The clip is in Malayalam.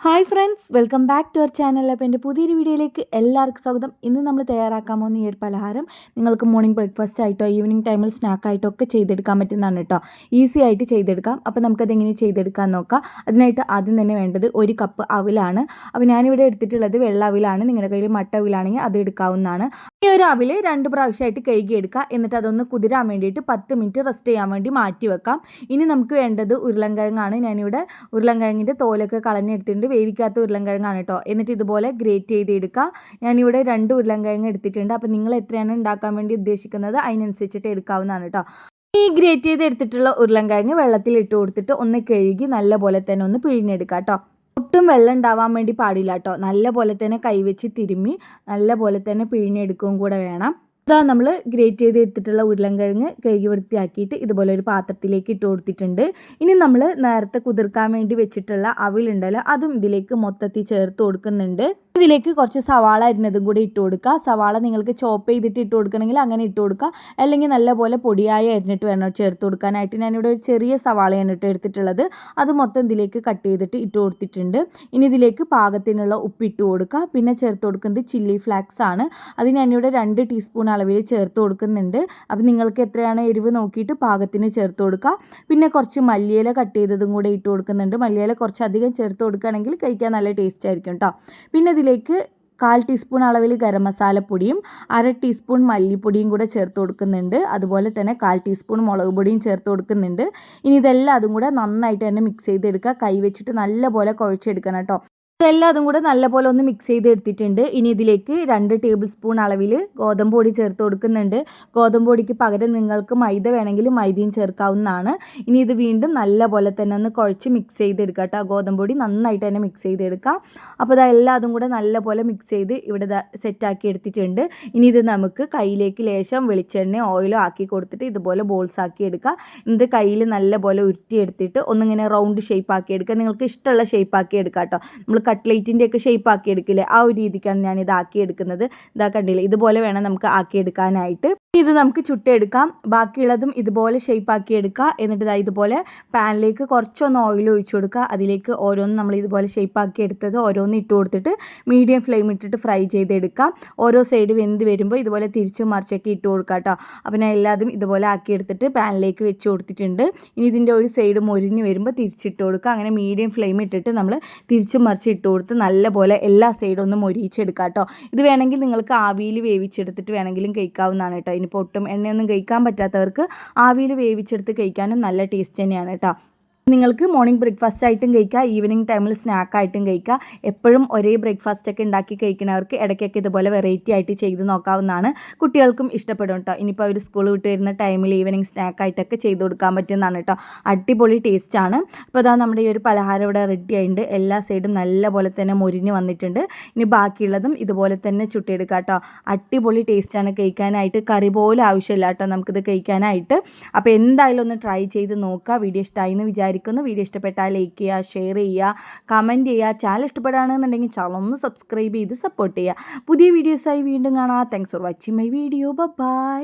Hi friends welcome back to our channel. അപ്പോൾ എന്റെ പുതിയൊരു വീഡിയോയിലേക്ക് എല്ലാവർക്കും സ്വാഗതം. ഇന്ന് നമ്മൾ തയ്യാറാക്കാൻ പോകുന്ന ഈ ഒരു പലഹാരം നിങ്ങൾക്ക് മോർണിംഗ് ബ്രേക്ക്ഫാസ്റ്റ് ആയിട്ടോ ഈവനിങ് ടൈമിൽ സ്നാക്കായിട്ടോ ഒക്കെ ചെയ്തെടുക്കാൻ പറ്റുന്നതാണ് കേട്ടോ. ഈസി ആയിട്ട് ചെയ്തെടുക്കാം. അപ്പോൾ നമുക്കത് എങ്ങനെ ചെയ്തെടുക്കാൻ നോക്കാം. അതിനായിട്ട് ആദ്യം തന്നെ വേണ്ടത് ഒരു കപ്പ് അവിലാണ്. അപ്പോൾ ഞാനിവിടെ എടുത്തിട്ടുള്ളത് വെള്ള അവിലാണ്. നിങ്ങളുടെ കയ്യിൽ മട്ട അവിലാണെങ്കിൽ അത് എടുക്കാവുന്നതാണ്. ഈ ഒരു അവിൽ രണ്ട് പ്രാവശ്യമായിട്ട് കഴുകിയെടുക്കുക. എന്നിട്ട് അതൊന്ന് കുതിരാൻ വേണ്ടിയിട്ട് പത്ത് മിനിറ്റ് റെസ്റ്റ് ചെയ്യാൻ വേണ്ടി മാറ്റി വെക്കാം. ഇനി നമുക്ക് വേണ്ടത് ഉരുളൻകിഴങ്ങാണ്. ഞാനിവിടെ ഉരുളൻകിഴങ്ങിന്റെ തോലൊക്കെ കളഞ്ഞെടുത്തിട്ടുണ്ട്. വേവിക്കാത്ത ഉരുളൻകിഴങ്ങാണ് കേട്ടോ എന്നിട്ട് ഇതുപോലെ ഗ്രേറ്റ് ചെയ്ത് എടുക്കുക ഞാനിവിടെ രണ്ട് ഉരുളൻകിഴങ്ങ് എടുത്തിട്ടുണ്ട്. അപ്പോൾ നിങ്ങൾ എത്രയാണ് ഉണ്ടാക്കാൻ വേണ്ടി ഉദ്ദേശിക്കുന്നത് അതിനനുസരിച്ചിട്ട് എടുക്കാവുന്നതാണ് കേട്ടോ ഈ ഗ്രേറ്റ് ചെയ്ത് എടുത്തിട്ടുള്ള ഉരുളൻകിഴങ്ങ് വെള്ളത്തിൽ ഇട്ട് കൊടുത്തിട്ട് ഒന്ന് കഴുകി നല്ല പോലെ തന്നെ ഒന്ന് പിഴിഞ്ഞെടുക്കുക കേട്ടോ ഒട്ടും വെള്ളം ഉണ്ടാവാൻ വേണ്ടി പാടില്ല കേട്ടോ നല്ല പോലെ തന്നെ കൈവച്ച് തിരുമ്മി നല്ല പോലെ തന്നെ പിഴിഞ്ഞെടുക്കുകയും കൂടെ വേണം. ഇതാ നമ്മൾ ഗ്രേറ്റ് ചെയ്ത് എടുത്തിട്ടുള്ള ഉരുളൻകിഴങ്ങ് കഴുകി വൃത്തിയാക്കിയിട്ട് ഇതുപോലെ ഒരു പാത്രത്തിലേക്ക് ഇട്ട് കൊടുത്തിട്ടുണ്ട്. ഇനി നമ്മൾ നേരത്തെ കുതിർക്കാൻ വേണ്ടി വെച്ചിട്ടുള്ള അവിലുണ്ടല്ലോ അതും ഇതിലേക്ക് മൊത്തത്തിൽ ചേർത്ത് കൊടുക്കുന്നുണ്ട്. ഇതിലേക്ക് കുറച്ച് സവാള അരിഞ്ഞതും കൂടി ഇട്ട് കൊടുക്കുക. സവാള നിങ്ങൾക്ക് ചോപ്പ് ചെയ്തിട്ട് ഇട്ട് കൊടുക്കണമെങ്കിൽ അങ്ങനെ ഇട്ട് കൊടുക്കുക. അല്ലെങ്കിൽ നല്ലപോലെ പൊടിയായി അരിഞ്ഞിട്ട് വേണം ചേർത്ത് കൊടുക്കാനായിട്ട്. ഞാനിവിടെ ഒരു ചെറിയ സവാളയാണ് ഇട്ട് എടുത്തിട്ടുള്ളത്. അത് മൊത്തം ഇതിലേക്ക് കട്ട് ചെയ്തിട്ട് ഇട്ട് കൊടുത്തിട്ടുണ്ട്. ഇനി ഇതിലേക്ക് പാകത്തിനുള്ള ഉപ്പ് ഇട്ട് കൊടുക്കുക. പിന്നെ ചേർത്ത് കൊടുക്കുന്നത് ചില്ലി ഫ്ലാക്സ് ആണ്. അത് ഞാനിവിടെ രണ്ട് ടീസ്പൂൺ അളവിൽ ചേർത്ത് കൊടുക്കുന്നുണ്ട്. അപ്പം നിങ്ങൾക്ക് എത്രയാണ് എരിവ് നോക്കിയിട്ട് പാകത്തിന് ചേർത്ത് കൊടുക്കുക. പിന്നെ കുറച്ച് മല്ലിയില കട്ട് ചെയ്തതും കൂടെ ഇട്ട് കൊടുക്കുന്നുണ്ട്. മല്ലിയില കുറച്ച് അധികം ചേർത്ത് കൊടുക്കുകയാണെങ്കിൽ കഴിക്കാൻ നല്ല ടേസ്റ്റ് ആയിരിക്കും കേട്ടോ. പിന്നെ ഇതിൽ ഇതിലേക്ക് കാൽ ടീസ്പൂൺ അളവിൽ ഗരം മസാലപ്പൊടിയും അര ടീസ്പൂൺ മല്ലിപ്പൊടിയും കൂടെ ചേർത്ത് കൊടുക്കുന്നുണ്ട്. അതുപോലെ തന്നെ കാൽ ടീസ്പൂൺ മുളക് പൊടിയും ചേർത്ത് കൊടുക്കുന്നുണ്ട്. ഇനി ഇതെല്ലാം അതും കൂടെ നന്നായിട്ട് തന്നെ മിക്സ് ചെയ്തെടുക്കുക. കൈ വെച്ചിട്ട് നല്ലപോലെ കുഴച്ചെടുക്കണം കേട്ടോ. ഇതെല്ലാം അതും കൂടെ നല്ലപോലെ ഒന്ന് മിക്സ് ചെയ്ത് എടുത്തിട്ടുണ്ട് ഇനി ഇതിലേക്ക് രണ്ട് ടേബിൾ സ്പൂൺ അളവിൽ ഗോതമ്പ് പൊടി ചേർത്ത് കൊടുക്കുന്നുണ്ട്. ഗോതമ്പ് പൊടിക്ക് പകരം നിങ്ങൾക്ക് മൈദ വേണമെങ്കിൽ മൈദയും ചേർക്കാവുന്നതാണ്. ഇനി ഇത് വീണ്ടും നല്ലപോലെ തന്നെ ഒന്ന് കുഴച്ച് മിക്സ് ചെയ്തെടുക്കുക കേട്ടോ. ഗോതമ്പ് പൊടി നന്നായിട്ട് തന്നെ മിക്സ് ചെയ്തെടുക്കാം. അപ്പോൾ ഇതെല്ലാം അതും കൂടെ നല്ലപോലെ മിക്സ് ചെയ്ത് ഇവിടെ സെറ്റാക്കി എടുത്തിട്ടുണ്ട്. ഇനി ഇത് നമുക്ക് കയ്യിലേക്ക് ലേശം വെളിച്ചെണ്ണ ഓയിലോ ആക്കി കൊടുത്തിട്ട് ഇതുപോലെ ബോൾസ് ആക്കി എടുക്കാം. എന്നിട്ട് കയ്യിൽ നല്ലപോലെ ഉരുട്ടിയെടുത്തിട്ട് ഒന്നിങ്ങനെ റൗണ്ട് ഷേപ്പ് ആക്കി എടുക്കുക നിങ്ങൾക്ക് ഇഷ്ടമുള്ള ഷേപ്പ് ആക്കി എടുക്കാം കേട്ടോ. നമ്മൾ കട്ട്ലേറ്റിന്റെ ഒക്കെ ഷേപ്പ് ആക്കി എടുക്കില്ലേ ആ ഒരു രീതിക്കാണ് ഞാൻ ഇത് എടുക്കുന്നത് ഇതാ കണ്ടില്ലേ? ഇതുപോലെ വേണം നമുക്ക് ആക്കി ആക്കിയെടുക്കാനായിട്ട് ഇത് നമുക്ക് ചുട്ടെടുക്കാം. ബാക്കിയുള്ളതും ഇതുപോലെ ഷേപ്പ് ആക്കി എടുക്കുക എന്നിട്ട് ഇതാ ഇതുപോലെ പാനിലേക്ക് കുറച്ചൊന്ന് ഓയിൽ ഒഴിച്ചു കൊടുക്കുക. അതിലേക്ക് ഓരോന്ന് നമ്മൾ ഇതുപോലെ ഷേപ്പ് ആക്കി എടുത്തത് ഓരോന്ന് ഇട്ട് കൊടുത്തിട്ട് മീഡിയം ഫ്ലെയിം ഇട്ടിട്ട് ഫ്രൈ ചെയ്തെടുക്കാം. ഓരോ സൈഡ് വെന്ത് വരുമ്പോൾ ഇതുപോലെ തിരിച്ച് മറിച്ചൊക്കെ ഇട്ട് കൊടുക്കുക കേട്ടോ. അപ്പം ഞാൻ എല്ലാതും ഇതുപോലെ ആക്കി എടുത്തിട്ട് പാനിലേക്ക് വെച്ച് കൊടുത്തിട്ടുണ്ട്. ഇനി ഇതിന്റെ ഒരു സൈഡ് മൊരിഞ്ഞ് വരുമ്പോൾ തിരിച്ചിട്ട് കൊടുക്കുക. അങ്ങനെ മീഡിയം ഫ്ലെയിം ഇട്ടിട്ട് നമ്മൾ തിരിച്ച് മറിച്ച് ഇട്ട് കൊടുത്ത് നല്ലപോലെ എല്ലാ സൈഡും ഒന്ന് മൊരിയിച്ചെടുക്കുക കേട്ടോ ഇത് വേണമെങ്കിൽ നിങ്ങൾക്ക് ആവിയിൽ വേവിച്ചെടുത്തിട്ട് വേണമെങ്കിലും കഴിക്കാവുന്നതാണ് കേട്ടോ. ഇനിയിപ്പോൾ ഒട്ടും എണ്ണയൊന്നും കഴിക്കാൻ പറ്റാത്തവർക്ക് ആവിയിൽ വേവിച്ചെടുത്ത് കഴിക്കാനും നല്ല ടേസ്റ്റ് തന്നെയാണ് കേട്ടോ. നിങ്ങൾക്ക് മോർണിംഗ് ബ്രേക്ക്ഫാസ്റ്റ് ആയിട്ടും കഴിക്കുക ഈവനിങ് ടൈമിൽ സ്നാക്ക് ആയിട്ടും കഴിക്കുക എപ്പോഴും ഒരേ ബ്രേക്ക്ഫാസ്റ്റ് ഒക്കെ ഉണ്ടാക്കി കഴിക്കുന്നവർക്ക് ഇടയ്ക്കൊക്കെ ഇതുപോലെ വെറൈറ്റി ആയിട്ട് ചെയ്ത് നോക്കാവുന്നതാണ്. കുട്ടികൾക്കും ഇഷ്ടപ്പെടും കേട്ടോ ഇനിയിപ്പോൾ അവർ സ്കൂൾ വിട്ട് വരുന്ന ടൈമിൽ ഈവനിങ് സ്നാക്ക് ആയിട്ടൊക്കെ ചെയ്ത് കൊടുക്കാൻ പറ്റുന്നതാണ് കേട്ടോ അടിപൊളി ടേസ്റ്റ് ആണ്. അപ്പോൾ അതാ നമ്മുടെ ഈ ഒരു പലഹാരം ഇവിടെ റെഡി ആയിട്ടുണ്ട്. എല്ലാ സൈഡും നല്ല പോലെ തന്നെ മുരിഞ്ഞ് വന്നിട്ടുണ്ട്. ഇനി ബാക്കിയുള്ളതും ഇതുപോലെ തന്നെ ചുട്ടിയെടുക്കുക കേട്ടോ അടിപൊളി ആണ് കഴിക്കാനായിട്ട്. കറി പോലും ആവശ്യമില്ല കേട്ടോ നമുക്കിത് കഴിക്കാനായിട്ട്. അപ്പോൾ എന്തായാലും ഒന്ന് ട്രൈ ചെയ്ത് നോക്കുക. വീഡിയോ ഇഷ്ടമായി എന്ന് വിചാരിക്കും വിചാരിക്കുന്നു വീഡിയോ ഇഷ്ടപ്പെട്ടാൽ ലൈക്ക് ചെയ്യുക ഷെയർ ചെയ്യുക കമന്റ് ചെയ്യുക ചാനൽ ഇഷ്ടപ്പെടുകയാണെന്നുണ്ടെങ്കിൽ ചാനൽ ഒന്ന് സബ്സ്ക്രൈബ് ചെയ്ത് സപ്പോർട്ട് ചെയ്യുക പുതിയ വീഡിയോസായി വീണ്ടും കാണാം. Thanks for watching my video bye